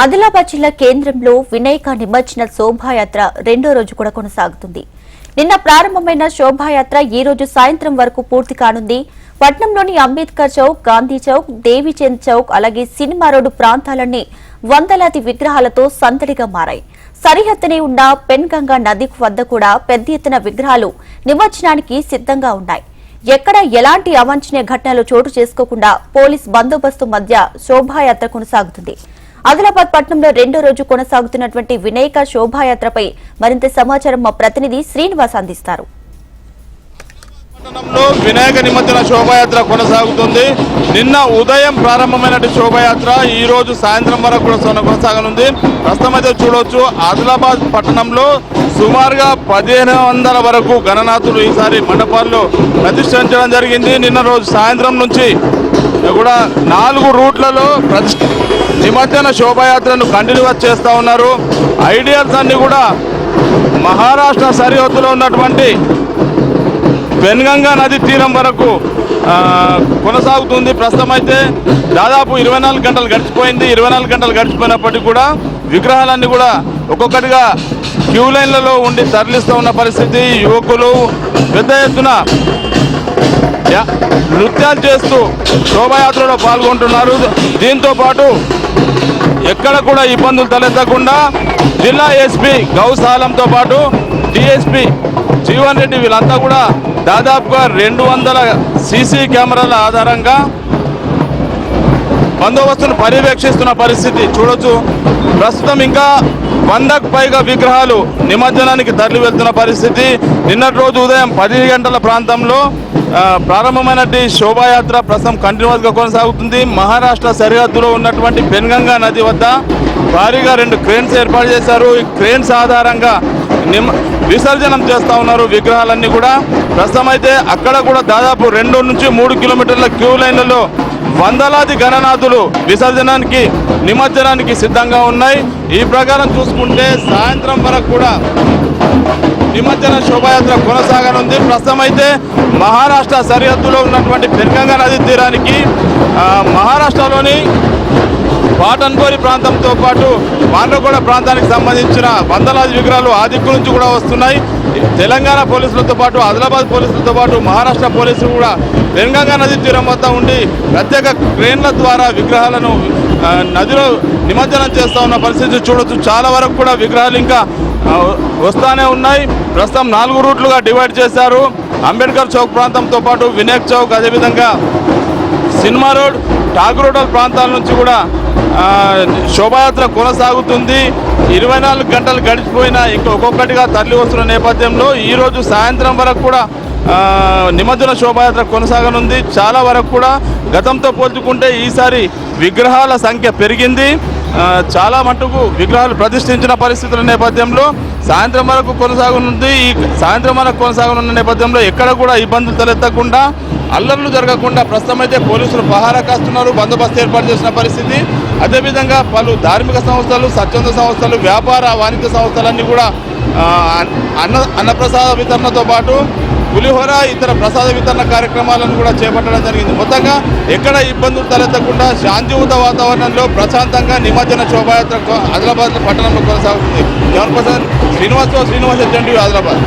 ఆదిలాబాద్ జిల్లా కేంద్రంలో వినాయక నిమజ్జన శోభాయాత్ర రెండో రోజు కూడా కొనసాగుతుంది. నిన్న ప్రారంభమైన శోభాయాత్ర ఈ రోజు సాయంత్రం వరకు పూర్తి కానుంది. పట్నంలోని అంబేద్కర్ చౌక్ గాంధీ చౌక్ దేవిచంద్ చౌక్ అలాగే సినిమా రోడ్డు ప్రాంతాలన్నీ వందలాది విగ్రహాలతో సందడిగా మారాయి. సరిహద్దునే ఉన్న పెన్గంగా నది వద్ద కూడా పెద్ద ఎత్తున విగ్రహాలు నిమజ్జనానికి సిద్ధంగా ఉన్నాయి. ఎక్కడ ఎలాంటి అవాంఛనీయ ఘటనలు చోటు చేసుకోకుండా పోలీస్ బందోబస్తు మధ్య శోభాయాత్ర కొనసాగుతుంది. ఆదిలాబాద్ పట్టణంలో రెండో రోజు కొనసాగుతున్నటువంటి వినాయక శోభాయాత్రపై మరింత సమాచారం మా ప్రతినిధి శ్రీనివాస్ అందిస్తారు. పట్టణంలో వినాయక నిమజ్జన శోభాయాత్ర కొనసాగుతుంది. నిన్న ఉదయం ప్రారంభమైనటువంటి శోభాయాత్ర ఈ రోజు సాయంత్రం వరకు కూడా కొనసాగనుంది. ప్రస్తుతం అయితే చూడవచ్చు ఆదిలాబాద్ పట్టణంలో సుమారుగా పదిహేను వందల వరకు గణనాథులు ఈసారి మండపాల్లో ప్రతిష్ఠించడం జరిగింది. నిన్న రోజు సాయంత్రం నుంచి కూడా నాలుగు రూట్లలో ప్రతిష్ఠ నిమజ్జన శోభాయాత్రను కంటిన్యూస్ చేస్తూ ఉన్నారు. ఐడియల్స్ అన్ని కూడా మహారాష్ట్ర సరిహద్దులో ఉన్నటువంటి పెన్గంగా నది తీరం వరకు కొనసాగుతుంది. ప్రస్తుతం అయితే దాదాపు ఇరవై నాలుగు గంటలు గడిచిపోయింది. ఇరవై నాలుగు గంటలు గడిచిపోయినప్పటికీ కూడా విగ్రహాలన్నీ కూడా ఒక్కొక్కటిగా క్యూ లైన్లలో ఉండి తరలిస్తూ ఉన్న పరిస్థితి. యువకులు పెద్ద ఎత్తున నృత్యాలు చేస్తూ శోభాయాత్రలో పాల్గొంటున్నారు. దీంతో పాటు ఎక్కడ కూడా ఇబ్బందులు తలెత్తకుండా జిల్లా ఎస్పీ గౌసాలంతో పాటు డిఎస్పీ జీవన్ రెడ్డి వీళ్ళంతా కూడా దాదాపుగా రెండు వందల సీసీ కెమెరాల ఆధారంగా బందోబస్తును పర్యవేక్షిస్తున్న పరిస్థితి చూడొచ్చు. ప్రస్తుతం ఇంకా వందకు పైగా విగ్రహాలు నిమజ్జనానికి తరలి వెళ్తున్న పరిస్థితి. నిన్నటి రోజు ఉదయం పది గంటల ప్రాంతంలో ప్రారంభమైనటువంటి శోభాయాత్ర ప్రస్తుతం కంటిన్యూస్గా కొనసాగుతుంది. మహారాష్ట్ర సరిహద్దులో ఉన్నటువంటి పెన్గంగా నది వద్ద భారీగా రెండు క్రేన్స్ ఏర్పాటు చేశారు. ఈ క్రేన్స్ ఆధారంగా నిమ విసర్జనం చేస్తూ ఉన్నారు విగ్రహాలన్నీ కూడా. ప్రస్తుతం అయితే అక్కడ కూడా దాదాపు రెండు నుంచి మూడు కిలోమీటర్ల క్యూ లైన్లలో వందలాది గణనాథులు విసర్జనానికి నిమజ్జనానికి సిద్ధంగా ఉన్నాయి. ఈ ప్రకారం చూసుకుంటే సాయంత్రం వరకు కూడా నిమజ్జన శోభాయాత్ర కొనసాగనుంది. ప్రస్తుతం అయితే మహారాష్ట్ర సరిహద్దులో ఉన్నటువంటి పెన్గంగా నది తీరానికి మహారాష్ట్రలోని పాటన్కోరి ప్రాంతంతో పాటు పాండ్రగూడ ప్రాంతానికి సంబంధించిన వందలాది విగ్రహాలు ఆ దిక్కు నుంచి కూడా వస్తున్నాయి. తెలంగాణ పోలీసులతో పాటు ఆదిలాబాద్ పోలీసులతో పాటు మహారాష్ట్ర పోలీసులు కూడా వెనగంగా నది తీరం వద్ద ఉండి ప్రత్యేక క్రేన్ల ద్వారా విగ్రహాలను నదిలో నిమజ్జనం చేస్తూ ఉన్న పరిస్థితి చూడొచ్చు. చాలా వరకు కూడా విగ్రహాలు ఇంకా వస్తానే ఉన్నాయి. ప్రస్తుతం నాలుగు రూట్లుగా డివైడ్ చేశారు. అంబేద్కర్ చౌక్ ప్రాంతంతో పాటు వినాయక్ చౌక్ అదేవిధంగా సినిమా రోడ్ ఠాగూర్ ప్రాంతాల నుంచి కూడా శోభాయాత్ర కొనసాగుతుంది. ఇరవై నాలుగు గంటలు గడిచిపోయినా ఇంకా ఒక్కొక్కటిగా తరలి వస్తున్న నేపథ్యంలో ఈరోజు సాయంత్రం వరకు కూడా నిమజ్జన శోభాయాత్ర కొనసాగనుంది. చాలా వరకు కూడా గతంతో పోల్చుకుంటే ఈసారి విగ్రహాల సంఖ్య పెరిగింది. చాలా మటుకు విగ్రహాలు ప్రతిష్ఠించిన పరిస్థితుల నేపథ్యంలో సాయంత్రం వరకు కొనసాగనుంది. ఈ సాయంత్రం వరకు కొనసాగనున్న నేపథ్యంలో ఎక్కడ కూడా ఇబ్బందులు తలెత్తకుండా అల్లర్లు జరగకుండా ప్రస్తుతం అయితే పోలీసులు పహారా కాస్తున్నారు బందోబస్తు ఏర్పాటు చేసిన పరిస్థితి. అదేవిధంగా పలు ధార్మిక సంస్థలు స్వచ్ఛంద సంస్థలు వ్యాపార వాణిజ్య సంస్థలన్నీ కూడా అన్న అన్నప్రసాద వితరణతో పాటు పులిహోర ఇతర ప్రసాద వితరణ కార్యక్రమాలను కూడా చేపట్టడం జరిగింది. మొత్తంగా ఎక్కడ ఇబ్బందులు తలెత్తకుండా శాంతియుత వాతావరణంలో ప్రశాంతంగా నిమజ్జన శోభాయాత్ర ఆదిలాబాద్ పట్టణంలో కొనసాగుతుంది. జవన్ ప్రసాద్ శ్రీనివాసరావు శ్రీనివాస జండి ఆదిలాబాద్.